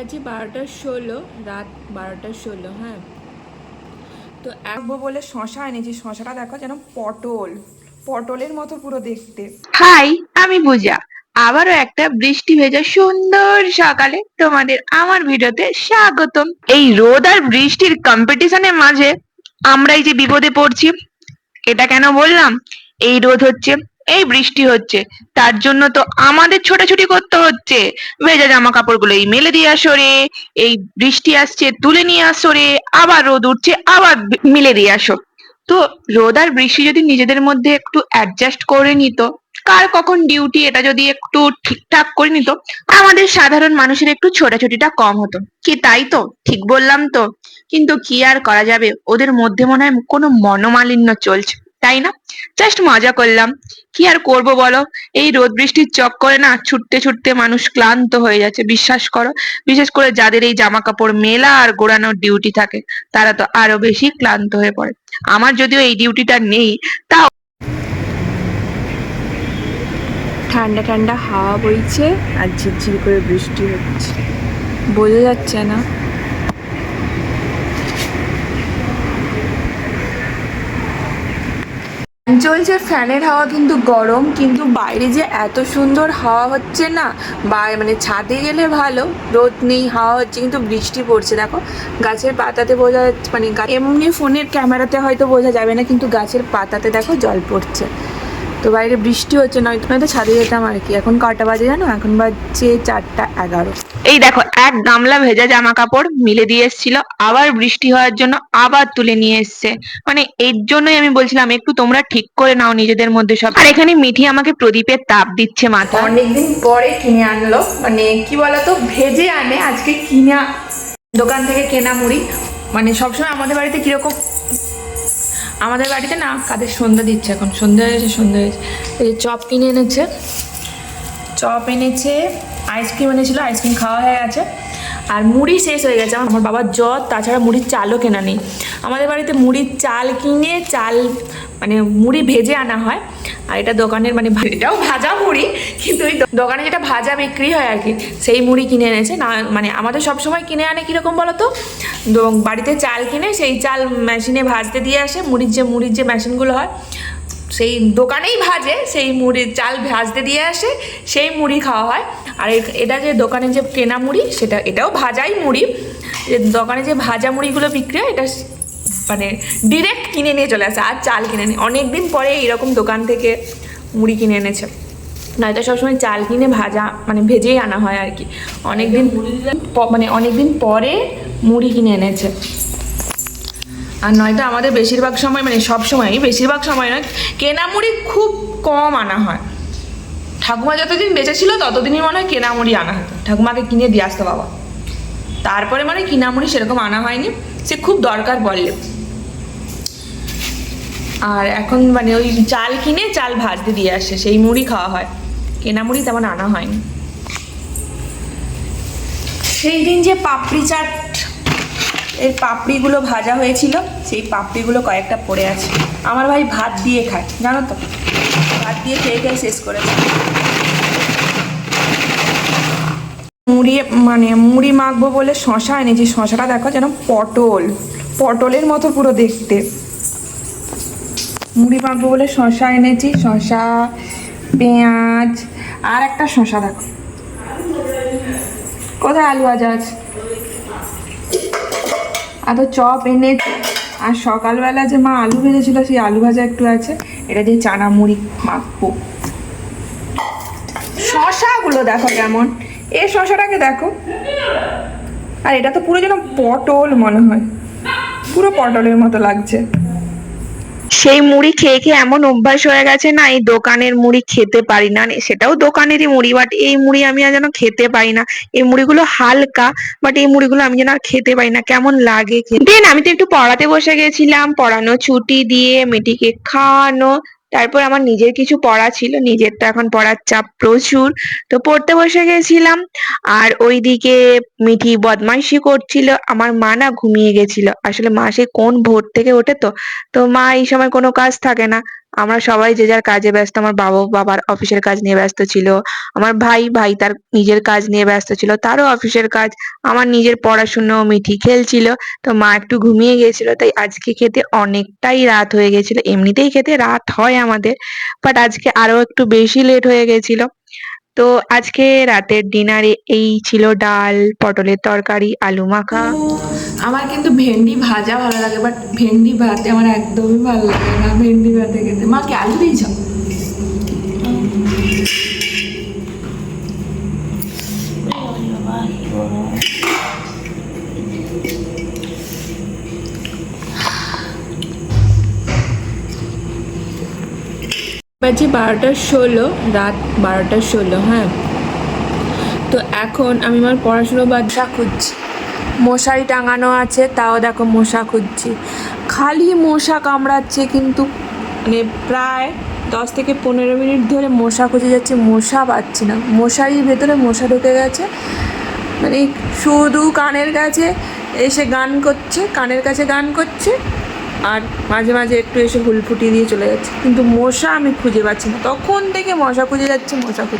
বাজে বারোটা ষোলো রাত বারোটা ষোলো হ্যাঁ। তো একবো বলে শশা এনেছি। শশাটা দেখো যেন পটল পটলের মতো পুরো দেখতে। হাই আমি পূজা। আবারও একটা বৃষ্টি ভেজা সুন্দর সকালে তোমাদের আমার ভিডিওতে স্বাগতম। এই রোদ আর বৃষ্টির কম্পিটিশনের মাঝে আমরা এই যে বিপদে পড়ছি এটা কেন বললাম? এই রোদ হচ্ছে এই বৃষ্টি হচ্ছে। তার জন্য তো আমাদের ছোটাছুটি করতে হচ্ছে। ভেজা জামা কাপড়গুলো এই মেলে দিয়ে আসো রে। এই বৃষ্টি আসছে, তুলে নিয়ে আসো রে। আবার রোদ উঠছে, আবার মিলে দিয়ে আসো। তো রোদ আর বৃষ্টি যদি নিজেদের মধ্যে একটু অ্যাডজাস্ট করে নিত, কার কখন ডিউটি এটা যদি একটু ঠিকঠাক করে নিত, আমাদের সাধারণ মানুষের একটু ছোটাছুটিটা কম হতো। কি তাই তো? ঠিক বললাম তো। কিন্তু কি আর করা যাবে? ওদের মধ্যে মনে হয় কোনো মনোমালিন্য চলছে। তাই না? জাস্ট মজা করলাম। কি আর করব বলো? এই রোদ বৃষ্টির চক্করে না ছুটতে ছুটতে মানুষ ক্লান্ত হয়ে যাচ্ছে, বিশ্বাস করো। বিশেষ করে যাদের এই জামা কাপড় মেলা আর গোড়ানোর ডিউটি থাকে, তারা তো আরও বেশি ক্লান্ত হয়ে পড়ে। আমার যদিও এই ডিউটিটা নেই, তাও ঠান্ডা ঠান্ডা হাওয়া বইছে আর ঝিরঝির করে বৃষ্টি হচ্ছে। বোঝা যাচ্ছে না। চলছে ফ্যানের হাওয়া কিন্তু গরম, কিন্তু বাইরে যে এত সুন্দর হাওয়া হচ্ছে না, বা মানে ছাদে গেলে ভালো, রোদ নেই, হাওয়া হচ্ছে, কিন্তু বৃষ্টি পড়ছে। দেখো, গাছের পাতাতে বোঝা মানে এমনি ফোনের ক্যামেরাতে হয়তো বোঝা যাবে না, কিন্তু গাছের পাতাতে দেখো জল পড়ছে। তো বাইরে বৃষ্টি হচ্ছে নয়তো নয়তো ছাদে যেতাম আর কি। এখন কটা বাজে জানো? এখন বাজছে চারটা এগারো। এই দেখো এক গামলা ভেজা জামা কাপড় মিলে দিয়ে এসেছিল আবার বৃষ্টি হওয়ার জন্য আবার তুলে নিয়ে এসছে। মানে এর জন্যই আমি বলছিলাম একটু তোমরা ঠিক করে নাও নিজেদের মধ্যে সব। আর এখানে মিঠি আমাকে প্রদীপের তাপ দিচ্ছে মাথা। অনেকদিন পরে কিনে আনলো। মানে কি বলতো ভেজে আনে আজকে কিনা দোকান থেকে কেনা মুড়ি। মানে সবসময় আমাদের বাড়িতে কীরকম আমাদের বাড়িতে না কাদের সন্ধ্যা দিচ্ছে এখন। সন্ধ্যা হয়েছে সন্ধ্যা হয়েছে। এই চপ কিনে এনেছে। চপ এনেছে, আইসক্রিম এনেছিল, আইসক্রিম খাওয়া হয়ে গেছে। আর মুড়ি শেষ হয়ে গেছে। আমার বাবার জ্বর, তাছাড়া মুড়ির চালও কেনা নেই। আমাদের বাড়িতে মুড়ির চাল কিনে চাল মানে মুড়ি ভেজে আনা হয়। আর এটা দোকানের মানে এটাও ভাজা মুড়ি, কিন্তু ওই দোকানে যেটা ভাজা বিক্রি হয় আর কি, সেই মুড়ি কিনে এনেছে। না মানে আমাদের সব সময় কিনে আনে কীরকম বলো তো বাড়িতে চাল কিনে, সেই চাল মেশিনে ভাজতে দিয়ে আসে, মুড়ির যে মুড়ির যে মেশিনগুলো হয়, সেই দোকানেই ভাজে, সেই মুড়ির চাল ভাজতে দিয়ে আসে, সেই মুড়ি খাওয়া হয়। আর এটা যে দোকানে যে কেনা মুড়ি, সেটা এটাও ভাজাই মুড়ি। দোকানে যে ভাজা মুড়িগুলো বিক্রি হয়, এটা মানে ডিরেক্ট কিনে নিয়ে চলে আসে, আর চাল কিনে নিয়ে অনেক দিন পরে এইরকম দোকান থেকে মুড়ি কিনে এনেছে। নয়তো সবসময় চাল কিনে ভাজা মানে ভেজেই আনা হয় আর কি। অনেক দিন মানে অনেক দিন পরে মুড়ি কিনে এনেছে। আর নয়তো আমাদের বেশিরভাগ সময় মানে সব সময়ই, বেশিরভাগ সময় নয়, কেনা মুড়ি খুব কম আনা হয়। ঠাকুমা যতদিন বেঁচে ছিল, ততদিনই মনে হয় কেনা মুড়ি আনা হতো। ঠাকুমাকে কিনে দিয়ে আসতো বাবা। তারপরে মানে কিনা মুড়ি সেরকম আনা হয়নি। সে খুব দরকার পড়লে আর এখন মানে ওই চাল কিনে চাল ভাজতে দিয়ে আসে সেই মুড়ি খাওয়া হয়। কেনা মুড়ি তেমন আনা হয়নি। সেই দিন যে পাপড়ি চাট এর পাপড়িগুলো ভাজা হয়েছিল সেই পাপড়িগুলো কয়েকটা পড়ে আছে। আমার ভাই ভাত দিয়ে খায় জানো তো? ভাত দিয়ে খেয়ে খেয়ে শেষ করেছে। মুড়ি মানে মুড়ি মাখবো বলে শশা এনেছি। শশাটা দেখো যেন পটল পটলের মতো পুরো দেখতে। মুড়ি মাখবো বলে শশা এনেছি শশা পেঁয়াজ, আর একটা শশা দেখো। কোথায় আলু আছে? আর তো চপ এনে আর সকালবেলা যে মা আলু ভেজেছিল, সেই আলু ভাজা একটু আছে। এটা দিয়ে চানা মুড়ি মাখবো। শশাগুলো দেখো কেমন। এ শশাটাকে দেখো। আর এটা তো পুরো যেন পটল মনে হয়। পুরো পটলের মতো লাগছে। সেই মুড়ি খেয়ে খেয়ে এমন অভ্যাস হয়ে গেছে না, এই দোকানের মুড়ি খেতে পারি না সেটাও দোকানেরই মুড়ি বাট এই মুড়ি আমি আর যেন খেতে পারি না। এই মুড়িগুলো হালকা বাট এই মুড়িগুলো আমি যেন আর খেতে পারি না, কেমন লাগে দেন আমি তো একটু পড়াতে বসে গেছিলাম, পড়ানো ছুটি দিয়ে, মেয়েটিকে খাওয়ানো তারপর আমার নিজের কিছু পড়া ছিল নিজের তো এখন পড়ার চাপ প্রচুর। তো পড়তে বসে গেছিলাম, আর ওইদিকে মিঠি বদমাইশি করছিল, আমার মা না ঘুমিয়ে গেছিল। আসলে মা সে কোন ভোর থেকে ওঠে তো তো মা এই সময় কোনো কাজ থাকে না। আমরা সবাই যে যার কাজে ব্যস্ত, আমার বাবা বাবার অফিসের কাজ নিয়ে ব্যস্ত ছিল, আমার ভাই ভাই তার নিজের কাজ নিয়ে ব্যস্ত ছিল, তারও অফিসের কাজ, আমার নিজের পড়াশুনো মিঠি খেলছিল, তো মা একটু ঘুমিয়ে গেছিল, তাই আজকে খেতে অনেকটাই রাত হয়ে গেছিল, এমনিতেই খেতে রাত হয় আমাদের বাট আজকে আরও একটু বেশি লেট হয়ে গেছিল। তো আজকে রাতের ডিনারে এই ছিল ডাল, পটলের তরকারি, আলু মাখা। আমার কিন্তু ভেন্ডি ভাজা ভালো লাগে বাট ভেন্ডি ভাতে আমার একদমই ভালো লাগে না, ভেন্ডি ভাতে খেতে। মা, কি আলু দিয়েছ? বাজে বারোটা ষোলো, রাত বারোটা ষোলো হ্যাঁ। তো এখন আমি আমার পড়াশুনো বাদশা খুঁজছি। মশারি টাঙানো আছে, তাও দেখো মশা খুঁজছি। খালি মশা কামড়াচ্ছে কিন্তু। মানে প্রায় দশ থেকে পনেরো মিনিট ধরে মশা খুঁজে যাচ্ছে, মশা পাচ্ছি না। মশারির ভেতরে মশা ঢুকে গেছে। মানে শুধু কানের কাছে এসে গান করছে, কানের কাছে গান করছে। আর মাঝে মাঝে একটু এসে হুল ফুটিয়ে দিয়ে চলে যাচ্ছে। কিন্তু মশা আমি খুঁজে পাচ্ছি না। তখন থেকে মশা খুঁজে যাচ্ছে, মশা খুঁজে